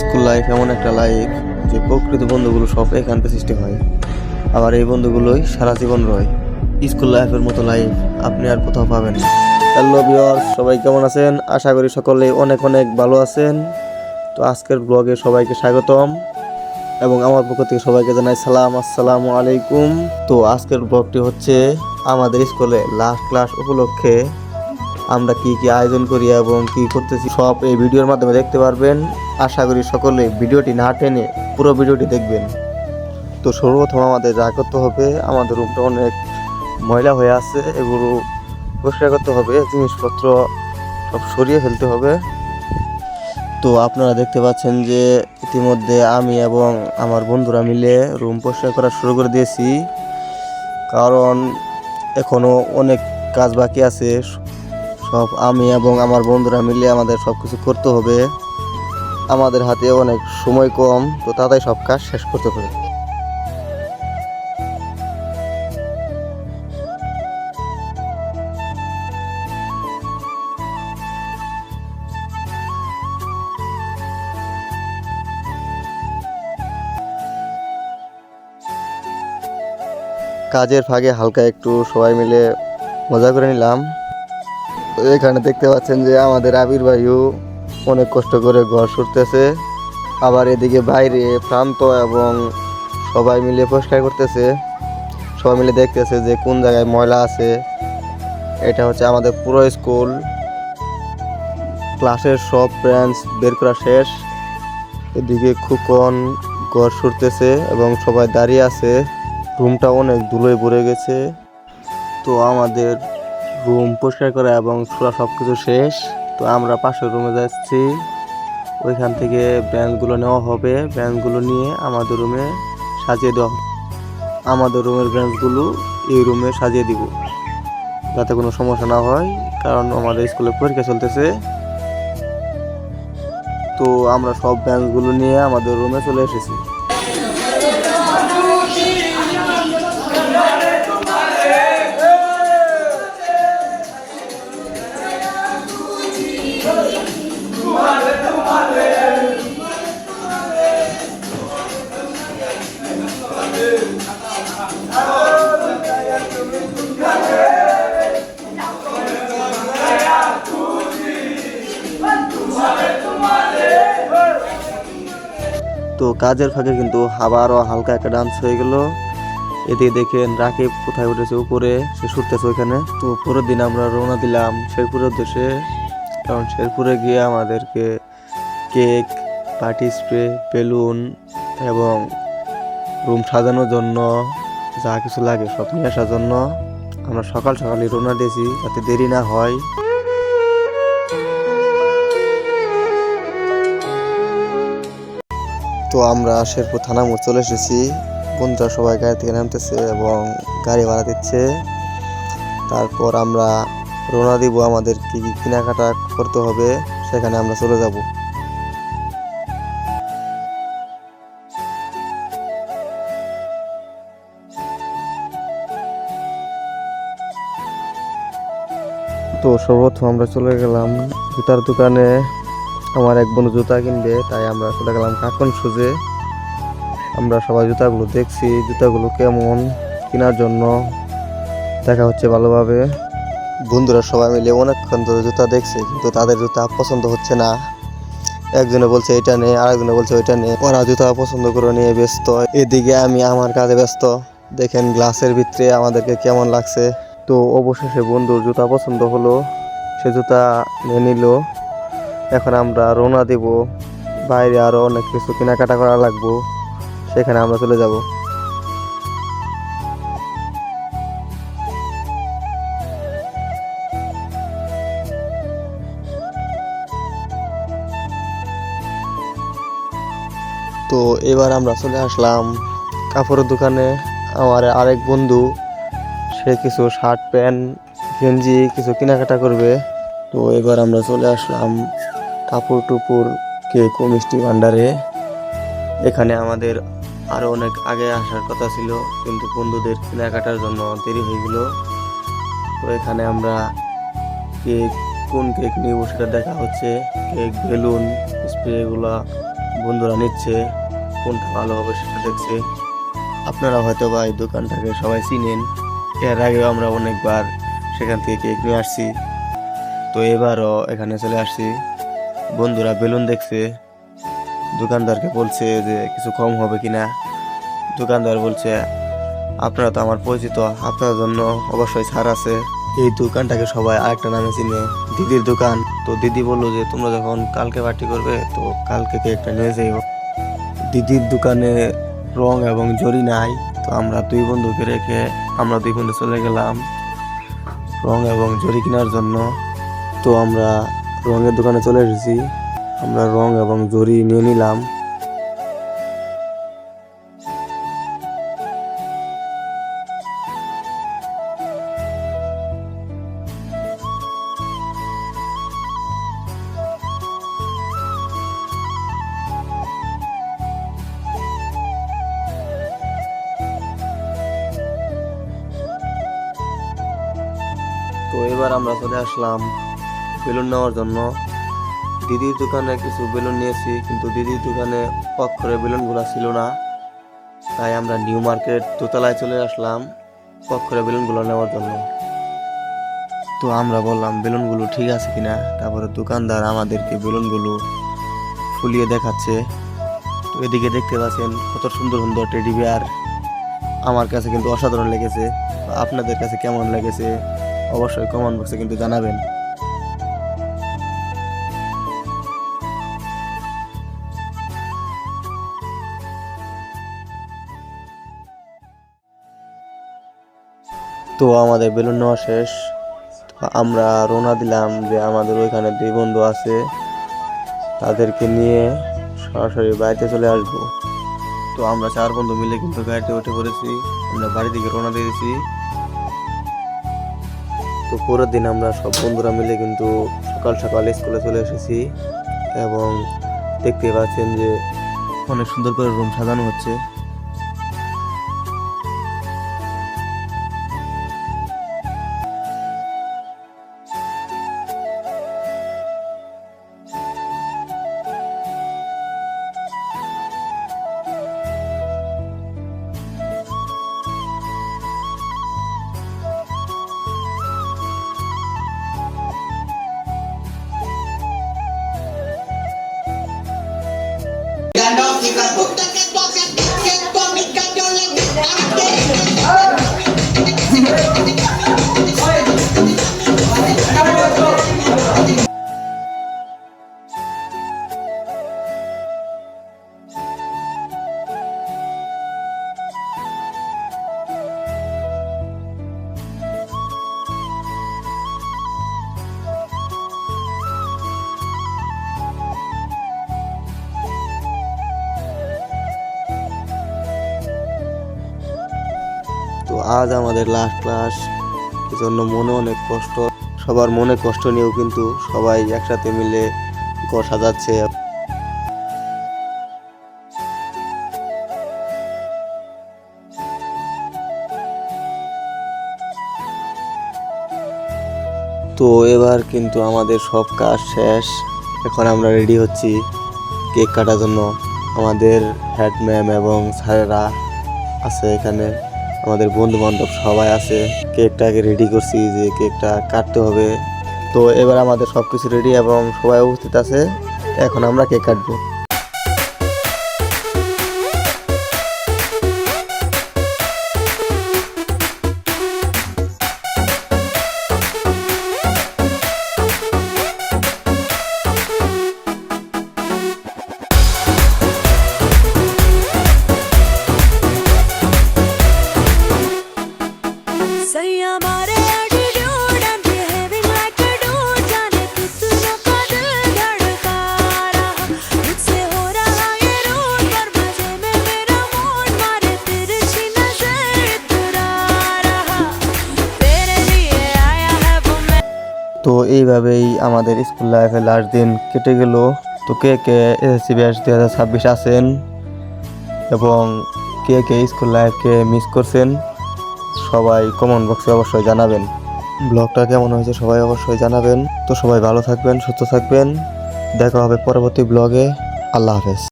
School life এমন একটা life যে প্রকৃত বন্ধুগুলো সব এখান থেকে সৃষ্টি হয়। আবার এই বন্ধুগুলোই সারা জীবন রয়। স্কুল লাইফের মতো লাইফ আপনি আর কোথাও পাবেন না। হ্যালো ভিউয়ার্স সবাই কেমন আছেন? আশা করি সকলে অনেক অনেক ভালো আছেন। তো আজকের ব্লগে সবাইকে স্বাগতম এবং আমার পক্ষ থেকে সবাইকে জানাই সালাম, আসসালামু আলাইকুম। তো আজকের ব্লগটি হচ্ছে আমাদের স্কুলে লাস্ট ক্লাস উপলক্ষে আমরা কি কি আয়োজন করি এবং কি করতেছি সব এই ভিডিওর মাধ্যমে দেখতে পারবেন। আশা করি সকলে ভিডিওটি না টেনে পুরো ভিডিওটি দেখবেন। তো সর্বপ্রথম আমাদের যা করতে হবে, আমাদের রুমটা অনেক ময়লা হয়ে আছে, এগুলো পরিষ্কার করতে হবে, জিনিসপত্র সব সরিয়ে ফেলতে হবে। তো আপনারা দেখতে পাচ্ছেন যে ইতিমধ্যে আমি এবং আমার বন্ধুরা মিলে রুম পরিষ্কার করা শুরু করে দিয়েছি। কারণ এখনও অনেক কাজ বাকি আছে সব আমি এবং আমার বন্ধুরা মিলে আমাদের সব কিছু করতে হবে। আমাদের হাতে অনেক সময় কম, তো তাড়াতাড়ি সব কাজ শেষ করতে হবে। কাজের ফাঁকে হালকা একটু সবাই মিলে মজা করে নিলাম। এখানে দেখতে পাচ্ছেন যে আমাদের আবির ভাইও অনেক কষ্ট করে ঘর সরতেছে। আবার এদিকে বাইরে প্রান্ত এবং সবাই মিলে পরিষ্কার করতেছে। সবাই মিলে দেখতেছে যে কোন জায়গায় ময়লা আছে। এটা হচ্ছে আমাদের পুরো স্কুল। ক্লাসের সব ব্রাঞ্চ বের করা শেষ। এদিকে খুকন ঘর সরতেছে এবং সবাই দাঁড়িয়ে আছে। রুমটা অনেক ধুলোয় ভরে গেছে। তো আমাদের রুম পরিষ্কার করা এবং ছোড়া সব কিছু শেষ। তো আমরা পাশের রুমে যাচ্ছি। ওইখান থেকে ব্যাঞ্চগুলো নেওয়া হবে। ব্যাঞ্চগুলো নিয়ে আমাদের রুমে সাজিয়ে দেওয়া আমাদের রুমের ব্যাঞ্চগুলো এই রুমে সাজিয়ে দিব। যাতে কোনো সমস্যা না হয়, কারণ আমাদের স্কুলে পরীক্ষা চলতেছে। তো আমরা সব ব্যাঞ্চগুলো নিয়ে আমাদের রুমে চলে এসেছি। কাজের ফাঁকে কিন্তু আবারও হালকা একটা ডান্স হয়ে গেল। এদিকে দেখেন রাকিব কোথায় উঠেছে? উপরে, সে ছুটতেছে ওইখানে। তো পরের দিন আমরা রওনা দিলাম শেরপুরের উদ্দেশ্যে। কারণ শেরপুরে গিয়ে আমাদেরকে কেক, পার্টি স্প্রে, বেলুন এবং রুম সাজানোর জন্য যা কিছু লাগে সব নিয়ে আসার জন্য আমরা সকাল সকালই রওনা দিয়েছি। যাতে দেরি না হয়। তো আমরা শেরপুর থানা মোড় চলে এসেছি। বন্ধুরা সবাই গাড়ি থেকে নামতেছে এবং গাড়ি ভাড়া দিচ্ছে। তারপর আমরা রোনা দিব আমাদের কি কি কেনাকাটা করতে হবে, সেখানে আমরা চলে যাব। তো সর্বপ্রথম আমরা চলে গেলাম জুতার দোকানে। আমার এক বন্ধু জুতা কিনবে, তাই আমরা চলে গেলাম কাকন সুজে আমরা সবাই জুতাগুলো দেখছি, জুতাগুলো কেমন, কেনার জন্য দেখা হচ্ছে ভালোভাবে। বন্ধুরা সবাই মিলে অনেকক্ষণ ধরে জুতা দেখছে, কিন্তু তাদের জুতা পছন্দ হচ্ছে না। একজনে বলছে, এটা নে। আরেকজনে বলছে, ওইটা নেই ওরা জুতা পছন্দ করে নিয়ে ব্যস্ত। এদিকে আমি আমার কাজে ব্যস্ত। দেখেন গ্লাসের ভিতরে আমাদেরকে কেমন লাগছে। তো অবশেষে বন্ধুর জুতা পছন্দ হলো। সে জুতা নিয়ে নিল। এখন আমরা রওনা দেব। বাইরে আরও অনেক কিছু কেনাকাটা করা লাগবো। সেখানে আমরা চলে যাব। তো এবার আমরা চলে আসলাম কাপড়ের দোকানে। আমার আরেক বন্ধু, সে কিছু শার্ট, প্যান্ট, গেঞ্জি, কিছু কেনাকাটা করবে। তো এবার আমরা চলে আসলাম কাপড় টুপুর কেক ও মিষ্টি ভাণ্ডারে? এখানে আমাদের আরও অনেক আগে আসার কথা ছিল, কিন্তু বন্ধুদের কেনাকাটার জন্য দেরি হয়ে গেল। তো এখানে আমরা কেক, কোন কেক নিব সেটা দেখা হচ্ছে। কেক, বেলুন স্প্রেগুলা বন্ধুরা নিচ্ছে, কোনটা ভালো হবে সেটা দেখছে। আপনারা হয়তো বা এই দোকানটাকে সবাই চিনেন। এর আগেও আমরা অনেকবার সেখান থেকে কেক নিয়ে আসছি। তো এবারও এখানে চলে আসছি। বন্ধুরা বেলুন দেখছে। দোকানদারকে বলছে যে কিছু কম হবে কিনা। দোকানদার বলছে, আপনারা তো আমার পরিচিত আপনার জন্য অবশ্যই ছাড় আছে। এই দোকানটাকে সবাই আরেকটা নামে চিনে, দিদির দোকান। তো দিদি বলল যে, তোমরা যখন কালকে পার্টি করবে, তো কালকে কেকটা নিয়ে যাইও দিদির দোকানে রং এবং জরি নাই, তো আমরা দুই বন্ধুকে রেখে, আমরা দুই বন্ধু চলে গেলাম রং এবং জরি কেনার জন্য। তো আমরা রঙের দোকানে চলে এসেছি। আমরা রং এবং জরি নিয়ে নিলাম। তো এবার আমরা চলে আসলাম বেলুন নেওয়ার জন্য। দিদির দোকানে কিছু বেলুন নিয়েছি, কিন্তু দিদির দোকানে অক্ষরে বেলুনগুলো ছিল না। তাই আমরা নিউ মার্কেট দোতলায় চলে আসলাম অক্ষরে বেলুনগুলো নেওয়ার জন্য। তো আমরা বললাম, বেলুনগুলো ঠিক আছে কিনা? তারপরে দোকানদার আমাদেরকে বেলুনগুলো ফুলিয়ে দেখাচ্ছে। তো এদিকে দেখতে পাচ্ছেন কত সুন্দর সুন্দর টেডি বিয়ার। আমার কাছে কিন্তু অসাধারণ লেগেছে। আপনাদের কাছে কেমন লেগেছে? অবশ্যই কমেন্ট বক্সে কিন্তু জানাবেন। তো আমাদের বেলুন নেওয়া শেষ। আমরা রওনা দিলাম যে আমাদের ওইখানে দুই বন্ধু আছে। তাদেরকে নিয়ে সরাসরি বাড়িতে চলে আসব। তো আমরা চার বন্ধু মিলে কিন্তু গাড়িতে উঠে পড়েছি। আমরা বাড়ি থেকে রওনা দিয়েছি। তো পরের দিন আমরা সব বন্ধুরা মিলে কিন্তু সকাল সকাল স্কুলে চলে এসেছি এবং দেখতে পাচ্ছেন যে অনেক সুন্দর করে রুম সাজানো হচ্ছে। আজ আমাদের লাস্ট ক্লাস এজন্য মনে অনেক কষ্ট। সবার মনে কষ্ট নিয়েও কিন্তু সবাই একসাথে মিলে ঘর সাজাচ্ছে। তো এবার কিন্তু আমাদের সব কাজ শেষ। এখন আমরা রেডি হচ্ছি কেক কাটার জন্য। আমাদের হেড ম্যাম এবং স্যারেরা আছে এখানে। আমাদের বন্ধু বান্ধব সবাই আছে। কেকটাকে রেডি করছি যে কেকটা কাটতে হবে। তো এবার আমাদের সব কিছু রেডি এবং সবাই উপস্থিত আছে। এখন আমরা কেক কাটবো। তো এইভাবেই আমাদের স্কুল লাইফের লাস্ট দিন কেটে গেল। তো কে কে এসএসসি ব্যাচ দুই হাজার ছাব্বিশ আছেন এবং কে কে স্কুল লাইফকে মিস করছেন, সবাই কমেন্ট বক্সে অবশ্যই জানাবেন। ব্লগটা কেমন হয়েছে সবাই অবশ্যই জানাবেন। তো সবাই ভালো থাকবেন, সুস্থ থাকবেন। দেখা হবে পরবর্তী ব্লগে। আল্লাহ হাফেজ।